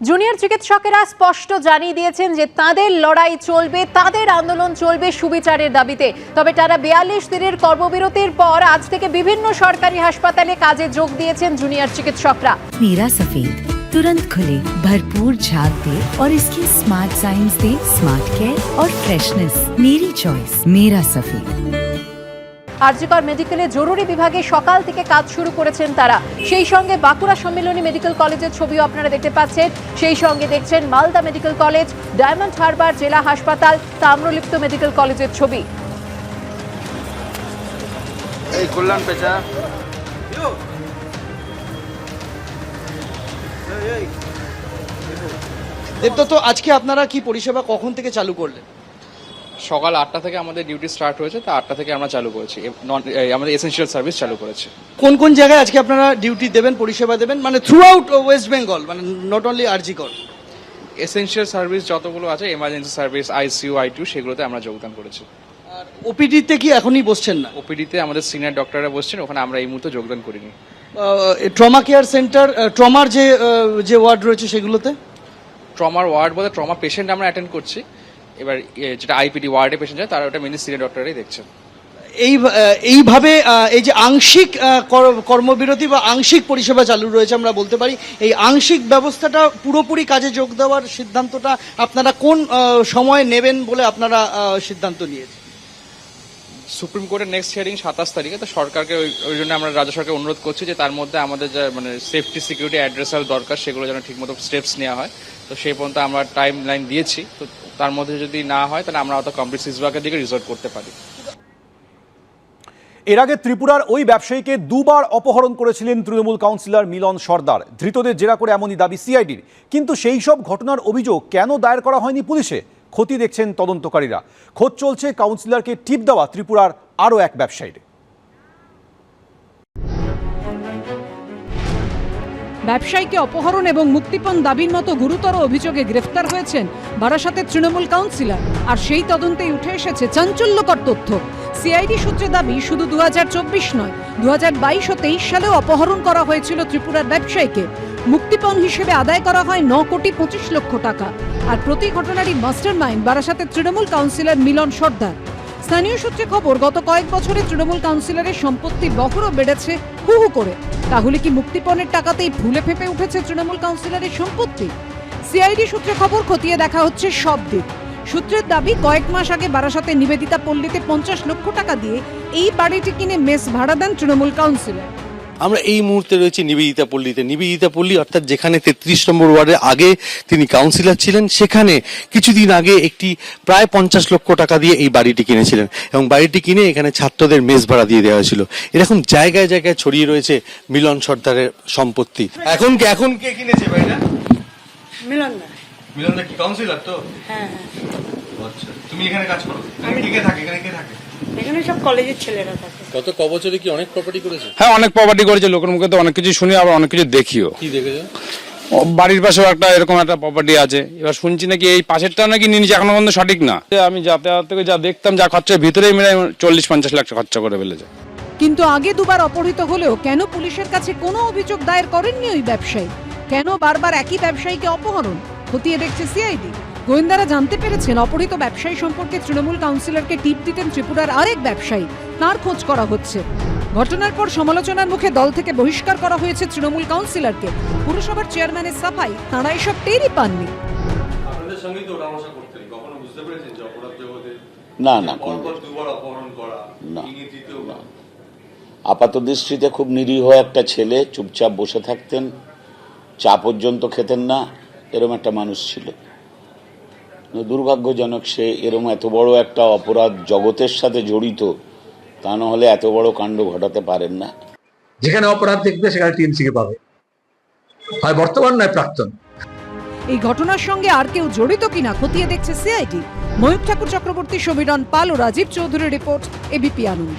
Junior চিকিৎসকেরা স্পষ্ট জানিয়ে দিয়েছেন যে তাদের লড়াই চলবে তাদের আন্দোলন চলবে সুবিচারের দাবিতে তবে তারা বিয়াল্লিশ দিনের কর্মবিরতির পর আজ থেকে বিভিন্ন সরকারি হাসপাতালে কাজে যোগ দিয়েছেন জুনিয়র চিকিৎসকরা नीरा सफेद तुरंत खुले भरपूर झाग दे और इसकी स्मार्ट साइंस दे स्मार्ट केयर और फ्रेशनेस मेरी चॉइस मेरा सफेद আরজিকর মেডিকেলে জরুরি বিভাগে সকাল থেকে কাজ শুরু করেছেন তারা। সেই সঙ্গে বাঁকুড়া সম্মিলনী মেডিকেল কলেজের ছবিও আপনারা দেখতে পাচ্ছেন। সেই সঙ্গে দেখছেন মালদা মেডিকেল কলেজ ডায়মন্ড হারবার জেলা হাসপাতাল তাম্রলিপ্ত মেডিকেল কলেজের ছবি। এই কল্যাণ পেঁচা। দেবদত্ত আজকে আপনারা কি পরিষেবা কখন থেকে চালু করলেন? সকাল আটটা থেকে আমাদের ডিউটি স্টার্ট হয়েছে তা আটটা থেকে আমরা চালু করেছি। আমাদের এসেনশিয়াল সার্ভিস চালু করেছি। কোন কোন জায়গায় আজকে আপনারা ডিউটি দেবেন পরিষেবা দেবেন? মানে থ্রু আউট ওয়েস্ট বেঙ্গল মানে not only RG Kar essential service যতগুলো আছে এমার্জেন্সি সার্ভিস আইসিইউ আইটিউ সেগুলোতে আমরা যোগদান করেছি। আর ওপিডিতে কি এখনই বসছেন না? ওপিডিতে আমাদের সিনিয়র ডক্টররা বসছেন ওখানে আমরা এই মুহূর্তে যোগদান করিনি। ট্রমা কেয়ার সেন্টার ট্রমার যে যে ওয়ার্ড রয়েছে সেগুলোতে? ট্রমার ওয়ার্ড বলতে ট্রমা পেশেন্ট আমরা অ্যাটেন্ড করছি। এবার যেটা আইপিডি ওয়ার্ডে পেশেন্ট যায় তারা ওটা মেনলি সিনিয়র ডক্টরাই দেখছেন। এই এইভাবে এই যে আংশিক কর- কর্মবিরতি বা আংশিক পরিষেবা চালু রয়েছে আমরা বলতে পারি, এই আংশিক ব্যবস্থাটা পুরোপুরি কাজে যোগ দেওয়ার সিদ্ধান্তটা আপনারা কোন সময় নেবেন বলে আপনারা সিদ্ধান্ত নিয়েছেন? সুপ্রিম কোর্টের নেক্সট হিয়ারিং সাতাশ তারিখে, তো সরকারকে ওই জন্য আমরা রাজ্য সরকারকে অনুরোধ করছি যে তার মধ্যে আমাদের যে মানে সেফটি সিকিউরিটি অ্যাড্রেসাল দরকার, সেগুলো যেন ঠিকমতো স্টেপস নেওয়া হয়। তো সেই পর্যন্ত আমরা টাইম লাইন দিয়েছি। তো তার মধ্যে যদি না হয়, তাহলে আমরা হয়তো কমপ্লিট সিজবাগের দিকে রিসোর্ট করতে পারি। এর আগে ত্রিপুরার ওই ব্যবসায়ীকে দুবার অপহরণ করেছিলেন তৃণমূল কাউন্সিলর মিলন সর্দার। ধৃতদের জেরা করে এমনই দাবি সিআইডির কিন্তু সেই সব ঘটনার অভিযোগ কেন দায়ের করা হয়নি পুলিশে? ক্ষতি দেখছেন তদন্তকারীরা। খোঁজ চলছে কাউন্সিলরকে টিপ দেওয়া ত্রিপুরার আরও এক ব্যবসায়ীর। ব্যবসায়ীকে অপহরণ এবং মুক্তিপণ দাবির মতো গুরুতর অভিযোগে গ্রেফতার হয়েছেন বারাসাতের তৃণমূল কাউন্সিলর। আর সেই তদন্তেই উঠে এসেছে চাঞ্চল্যকর তথ্য। সিআইডি সূত্রে দাবি, শুধু দু নয় দু ও তেইশ সালেও অপহরণ করা হয়েছিল ত্রিপুরার ব্যবসায়ীকে। মুক্তিপণ হিসেবে আদায় করা হয় ন কোটি পঁচিশ লক্ষ টাকা। আর প্রতি ঘটনারই মাস্টার মাইন্ড বারাসাতের তৃণমূল কাউন্সিলর মিলন সর্দার। স্থানীয় সূত্রে খবর, গত কয়েক বছরে তৃণমূল কাউন্সিলরের সম্পত্তি বহরও বেড়েছে হু হু করে। তাহলে কি মুক্তিপণের টাকাতেই ভুলে ফেপে উঠেছে তৃণমূল কাউন্সিলরের সম্পত্তি? সিআইডি সূত্রে খবর, খতিয়ে দেখা হচ্ছে সব দিক। সূত্রের দাবি, কয়েক মাস আগে বারাসাতে নিবেদিতা পল্লীতে পঞ্চাশ লক্ষ টাকা দিয়ে এই বাড়িটি কিনে মেস ভাড়া দেন তৃণমূল কাউন্সিলর। আমরা এই মুহূর্তে রয়েছি নিবেদিতা পল্লীতে। নিবেদিতা পল্লী অর্থাৎ যেখানে তেত্রিশ নম্বর ওয়ার্ডের আগে তিনি কাউন্সিলর ছিলেন সেখানে কিছুদিন আগে একটি প্রায় পঞ্চাশ লক্ষ টাকা দিয়ে এই বাড়িটি কিনেছিলেন এবং বাড়িটি কিনে এখানে ছাত্রদের মেস ভাড়া দিয়ে দেওয়া হয়েছিল। এরকম জায়গায় জায়গায় ছড়িয়ে রয়েছে মিলন সর্দারের সম্পত্তি। এখন কে এখন কে কিনেছে বাড়িটা মিলন না মিলন কি কাউন্সিলর তো? হ্যাঁ আচ্ছা। তুমি এখানে কাজ করো। কে থাকে? এখানে কে থাকে? এখানে সব কলেজের ছেলেরা থাকে। গত ক বছরে কি অনেক প্রপার্টি করেছে? হ্যাঁ অনেক প্রপার্টি করেছে লোকের মুখে তো অনেক কিছু শুনি আবার অনেক কিছু দেখিও। কি দেখেছ? ও, বাড়ির পাশেও একটা এরকম একটা প্রপার্টি আছে। এবার শুনছি নাকি এই পাশেরটা নাকি নিয়ে নিচ্ছে এখনও পর্যন্ত সঠিক না। আমি যাতায়াত থেকে যা দেখতাম যা খরচা ভিতরেই মিলে চল্লিশ পঞ্চাশ লাখ টাকা খরচা করে ফেলেছে। কিন্তু আগে দুবার অপহৃত হলেও কেন পুলিশের কাছে কোনো অভিযোগ দায়ের করেননি ওই ব্যবসায়ী? কেন বারবার একই ব্যবসায়ীকে অপহরণ? খতিয়ে দেখছে সিআইডি। গোয়েন্দারা জানতে পেরেছেন অপহৃত ব্যবসায়ী সম্পর্কে তৃণমূল কাউন্সিলরকে টিপ দিতেন ত্রিপুরার আরেক ব্যবসায়ী। তার খোঁজ করা হচ্ছে। ঘটনার পর সমালোচনার মুখে দল থেকে বহিষ্কার করা হয়েছে তৃণমূল কাউন্সিলরকে। পুরসভার চেয়ারম্যানের সাফাই তাঁরা এসব টেরই পাননি। না না কোনো পরপর দুবার অপহরণ করা না। আপাত দৃষ্টিতে খুব নিরীহ একটা ছেলে চুপচাপ বসে থাকতেন চা পর্যন্ত খেতেন না এরম একটা মানুষ ছিল। দুর্ভাগ্যজনক সে এরম এত বড় একটা অপরাধ জগতের সাথে জড়িত তা না হলে এত বড় কাণ্ড ঘটাতে পারেন না। যেখানে অপরাধ দেখবে সেখানে টিএমসিকে পাবে। হয় বর্তমান নয় প্রাক্তন। এই ঘটনার সঙ্গে আর কেউ জড়িত কিনা খতিয়ে দেখছে সিআইডি। ময়ূর ঠাকুর চক্রবর্তী সমীরণ পাল ও রাজীব চৌধুরীর রিপোর্ট এবিপি আনন্দ।